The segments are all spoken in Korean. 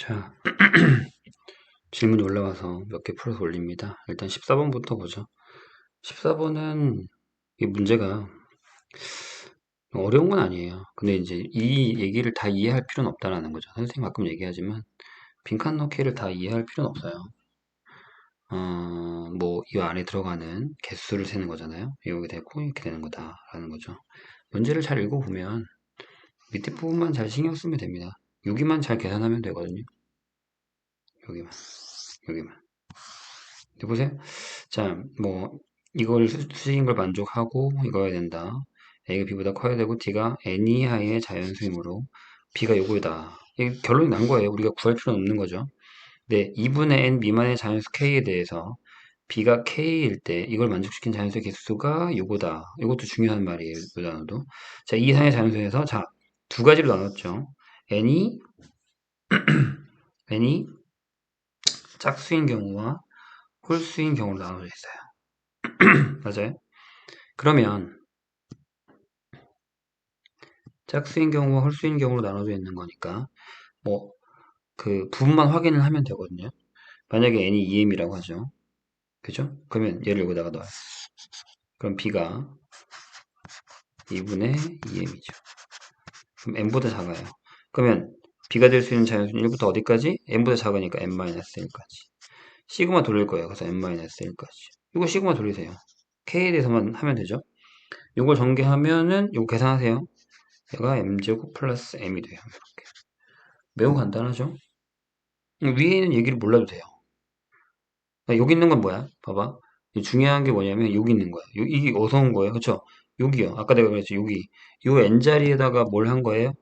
자, 질문이 올라와서 몇 개 풀어서 올립니다. 일단 14번부터 보죠. 14번은 이 문제가 어려운 건 아니에요. 근데 이제 이 얘기를 다 이해할 필요는 없다라는 거죠. 선생님 가끔 얘기하지만 빈칸 넣기를 다 이해할 필요는 없어요. 어, 뭐, 이 안에 들어가는 개수를 세는 거잖아요. 이렇게 되고 이렇게 되는 거다라는 거죠. 문제를 잘 읽어보면 밑에 부분만 잘 신경 쓰면 됩니다. 여기만 잘 계산하면 되거든요. 여기만, 여기만. 네, 보세요. 자, 뭐, 이걸 수- 수식인 걸 만족하고 이거야 된다. A가 B보다 커야 되고 D가 N 이하의 자연수이므로 B가 요거다. 이 결론이 난 거예요. 우리가 구할 필요는 없는 거죠. 네, 2분의 N 미만의 자연수 K에 대해서 B가 K일 때 이걸 만족시킨 자연수의 개수가 요거다. 이것도 중요한 말이에요. 이 단어도. 자, 이 이상의 자연수에서 자, 두 가지로 나눴죠. N이 N이 짝수인 경우와 홀수인 경우로 나눠져 있어요. 맞아요? 그러면 짝수인 경우와 홀수인 경우로 나눠져 있는 거니까 뭐 그 부분만 확인을 하면 되거든요. 만약에 n이 2m이라고 하죠. 그죠? 그러면 얘를 여기다가 넣어요. 그럼 b가 2분의 2m이죠. 그럼 n보다 작아요. 그러면 b가 될 수 있는 자연수는 1부터 어디까지? n보다 작으니까 n-1까지. 시그마 돌릴 거예요. 그래서 n-1까지. 이거 시그마 돌리세요. k에 대해서만 하면 되죠. 이걸 전개하면은 이거 계산하세요. 얘가 m제곱 플러스 m이 돼요. 이렇게. 매우 간단하죠? 위에 있는 얘기를 몰라도 돼요. 그러니까 여기 있는 건 뭐야? 봐봐. 중요한 게 뭐냐면 여기 있는 거야. 요- 이게 어디서 온 거예요? 그쵸? 여기요. 아까 내가 그랬죠. 여기. 요 n자리에다가 뭘 한 거예요?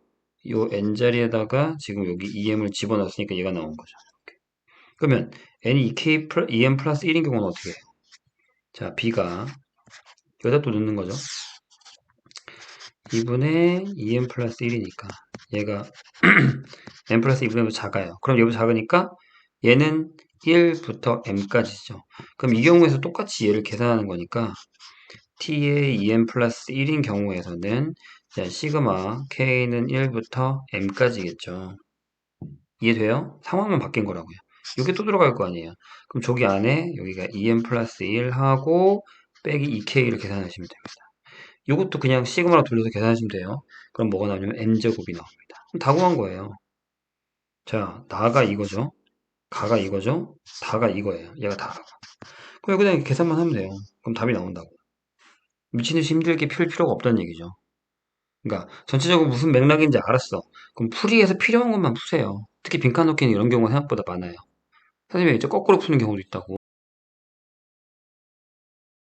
요 n자리에다가 지금 여기 em을 집어넣었으니까 얘가 나온 거죠. 그러면 n이 2k 플러, em 플러스 1인 경우는 어떻게 해요? 자, b가 여기다 또 넣는 거죠. 2분의 2m 플러스 1이니까 얘가 m 플러스 2분의 1보다 작아요. 그럼 얘보다 작으니까 얘는 1부터 m까지죠. 그럼 이 경우에서 똑같이 얘를 계산하는 거니까 t의 2m 플러스 1인 경우에서는 자, 시그마 k는 1부터 m까지겠죠. 이해돼요? 상황만 바뀐 거라고요. 이게 또 들어갈 거 아니에요. 그럼 저기 안에 여기가 2m 플러스 1 하고 빼기 2k를 계산하시면 됩니다. 이것도 그냥 시그마로 돌려서 계산하시면 돼요. 그럼 뭐가 나오냐면 n제곱이 나옵니다. 다 구한 거예요. 자, 나가 이거죠. 가가 이거죠. 다가 이거예요. 얘가 다가. 그럼 여기다 계산만 하면 돼요. 그럼 답이 나온다고. 미친 듯이 힘들게 풀 필요가 없다는 얘기죠. 그러니까 전체적으로 무슨 맥락인지 알았어. 그럼 풀이해서 필요한 것만 푸세요. 특히 빈칸 넣기는 이런 경우가 생각보다 많아요. 선생님이 이제 거꾸로 푸는 경우도 있다고.